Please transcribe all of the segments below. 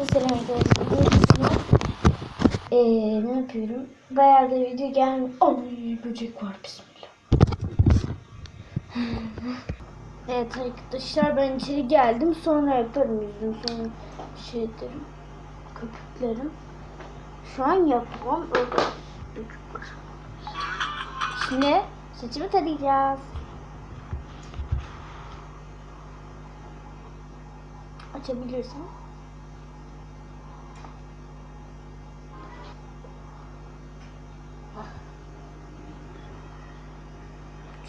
Selam arkadaşlar. Ee, ne yapıyorum? Bayağı da video gelmiyor. Ay böcek var bismillah. evet arkadaşlar ben içeri geldim. Sonra yaparım yüzüm sonra şey ederim. Köpüklerim. Şu an yapmam. Öyle. Şimdi saçımı tarayacağız. Açabilirsem.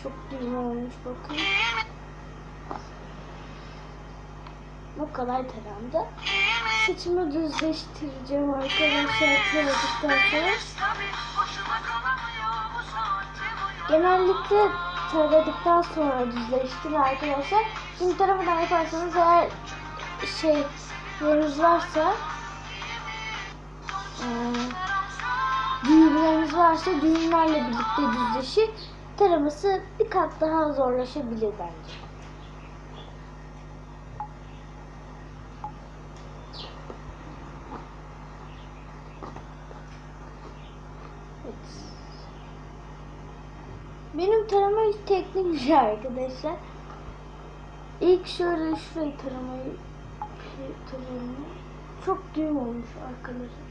Çok güzel olmuş bakın. Bu kadar tarandı. Saçımı düzleştireceğim arkadaşlar taradıktan sonra. Genellikle taradıktan sonra düzleştir arkadaşlar. Şimdi tarafından yaparsanız eğer şey yeriniz varsa eee, düğümleriniz varsa düğümlerle birlikte düzleşir. Taraması bir kat daha zorlaşabilir bence. Benim tarama şey arkadaşlar. İlk şöyle şurayı taramayı tarayayım. Çok düğüm olmuş arkadaşlar.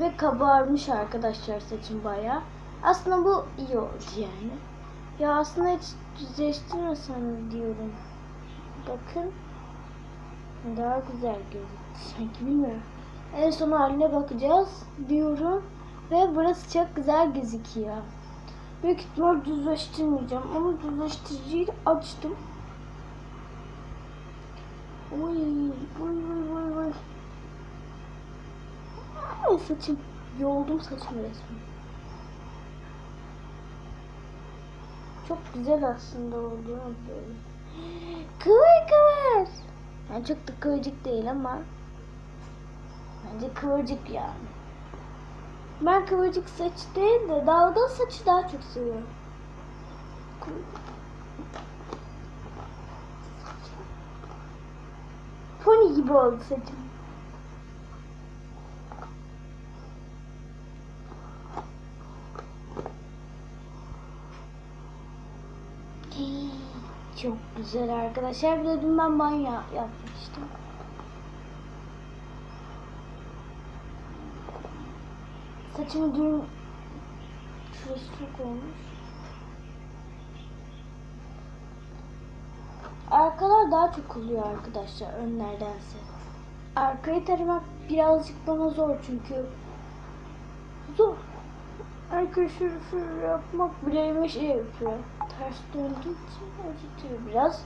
Ve kabarmış arkadaşlar saçım bayağı. Aslında bu iyi oldu yani. Ya aslında hiç düzleştirmesem diyorum. Bakın. Daha güzel gözüküyor. Sanki bilmiyorum. En son haline bakacağız diyorum. Ve burası çok güzel gözüküyor. Büyük ihtimal düzleştirmeyeceğim. Ama düzleştiriciyi açtım. Oy, oy, oy, oy, oy. Ay saçım. Yoldum saçımı resmen. Çok güzel aslında ha böyle. Kıvır kıvır. Yani çok da kıvırcık değil ama bence kıvırcık yani. Ben kıvırcık saç değil de dalgalı saçı daha çok seviyorum. Pony gibi oldu saçım. Çok güzel arkadaşlar. Bir de dün ben banyo yapmıştım. Saçımı dün şurası çok olmuş. Arkalar daha çok oluyor arkadaşlar önlerdense. Arkayı taramak birazcık bana zor çünkü zor. Arkayı şöyle yapmak bileğime şey yapıyor. Ters döndüğü için acıtıyor biraz.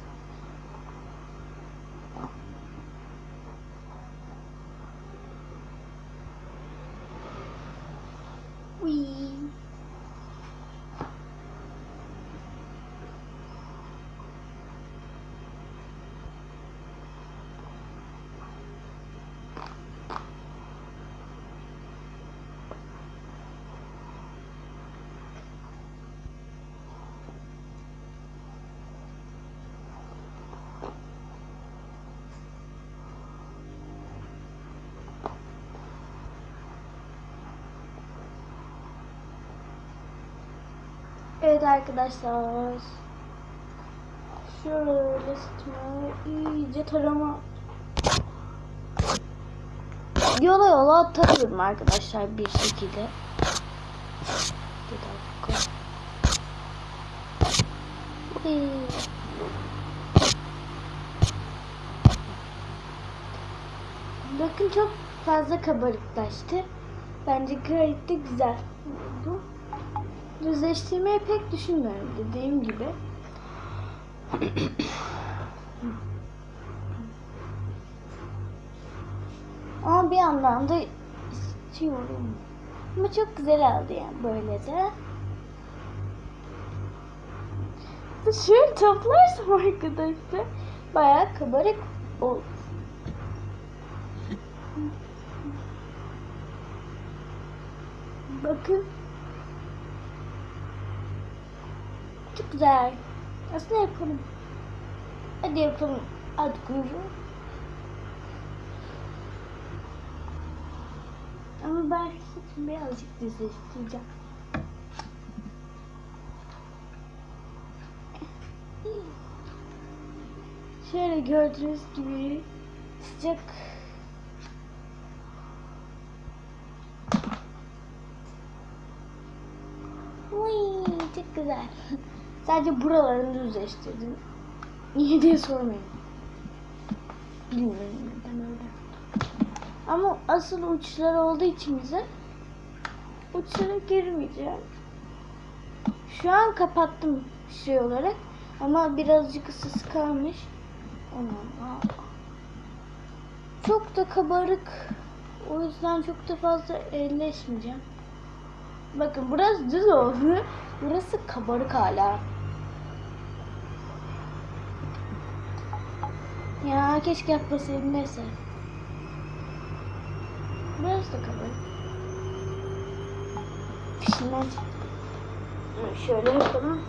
Evet arkadaşlar. Şöyle saçma iyice tarama. Yola yola tarıyorum arkadaşlar bir şekilde. Bir dakika. Bakın çok fazla kabarıklaştı. Bence gayet de güzel oldu. Düzleştirmeyi pek düşünmüyorum dediğim gibi. Ama bir yandan da istiyorum. Ama çok güzel oldu yani böyle de. Şöyle toplarsam arkadaşlar bayağı kabarık oldu. Bakın Çok güzel. Aslında yapalım. Hadi yapalım. Hadi kuyruğu. Ama ben birazcık düzleştireceğim. Şöyle gördüğünüz gibi sıcak Uy, çok güzel. Sadece buralarını düzleştirdim. Niye diye sormayın. Bilmiyorum neden öyle. Ama asıl uçlar olduğu için bize uçlara girmeyeceğim. Şu an kapattım şey olarak ama birazcık ısısı kalmış. Aman. Çok da kabarık. O yüzden çok da fazla elleşmeyeceğim. Bakın burası düz oldu. Burası kabarık hala. Ya keşke yapmasaydım neyse. Burası da kabarık. Şimdi şöyle yapalım.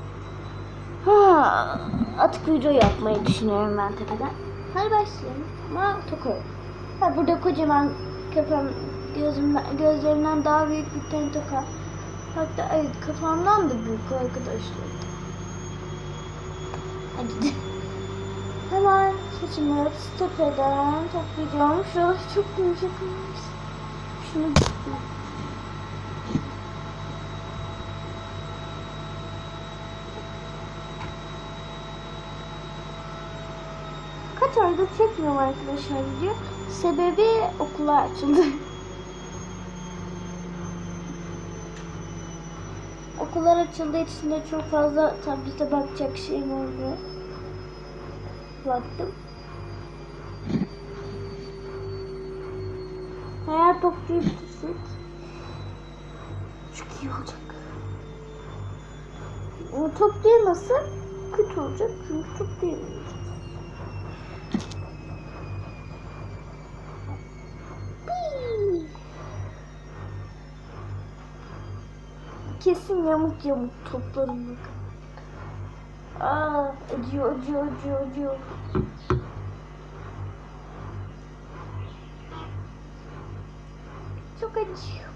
Ha, atık video yapmayı düşünüyorum ben tepeden. Hadi başlayalım. Ama toka. Ha, burada kocaman kafam gözümden, gözlerimden daha büyük bir tane toka. Hatta evet kafamdan da büyük arkadaşlar. Hadi. Hemen saçımı tepeden toplayacağım. Şurası çok yumuşak. Şunu Kaç aydır çekmiyorum arkadaşlar video. Sebebi okullar açıldı. Okullar açıldığı için de çok fazla tablete bakacak şeyim oldu. Baktım. Eğer toplayabilirsek çok iyi olacak. Ama toplayamazsa kötü olacak çünkü toplayamayacağız. Piii. Kesin yamuk yamuk toplarım bakın. Aa, acıyor, acıyor, acıyor, acıyor. Çok acıyor.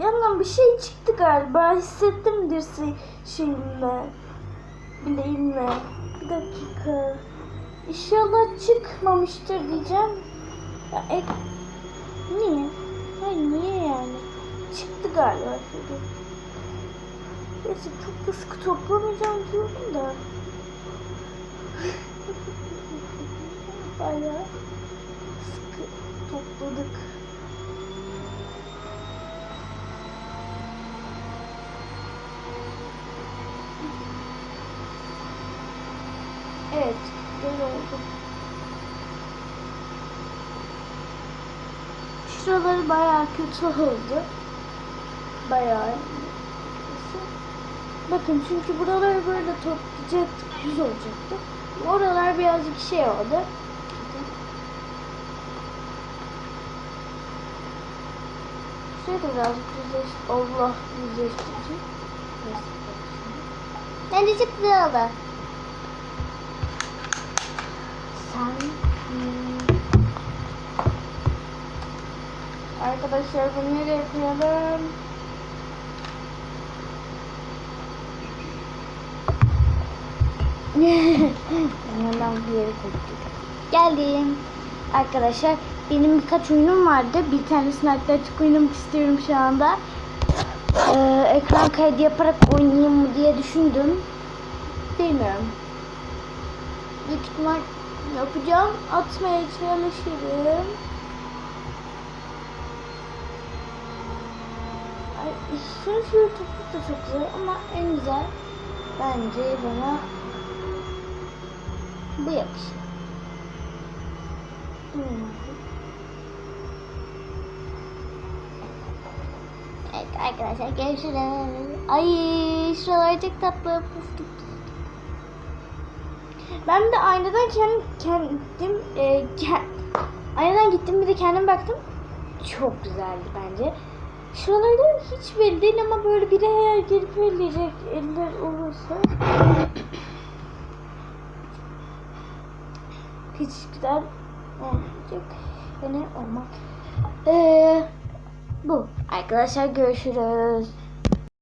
Yandan bir şey çıktı galiba. Hissettim dirse şeyimle. Bileğimle. Bir dakika. İnşallah çıkmamıştır diyeceğim. Ya, e, niye? Hayır niye yani? Çıktı galiba şurada. Neyse çok da sıkı toplamayacağım diyordum da. Bayağı sıkı topladık. Evet, böyle oldu. Şuraları bayağı kötü oldu. Bayağı. Bakın çünkü buraları böyle toplayacaktık, düz olacaktı. Oralar birazcık şey oldu. Şurayı da birazcık düzleş... Allah düzleştireceğim. Bence çok güzel oldu. Sen... Hmm. Arkadaşlar bunu nereye koyalım? Hemen bir yere koyduk. Geldim. Arkadaşlar benim birkaç oyunum vardı. Bir tanesini açık oynamak istiyorum şu anda. Ee, ekran kaydı yaparak oynayayım mı diye düşündüm. Bilmiyorum. Büyük ihtimal yapacağım. Atmaya çalışırım. Ay, şunu şöyle topuk da çok güzel ama en güzel bence bana bu yakışır. Evet arkadaşlar görüşürüz. Ay şuralar çok tatlı. Ben de aynadan kendim, kendim e, ke- aynadan gittim bir de kendim baktım. Çok güzeldi bence. Şuraları hiç belli değil ama böyle biri eğer gelip elleyecek eller olursa hiç güzel olmayacak. Yani olmak. Ee, bu. Arkadaşlar görüşürüz.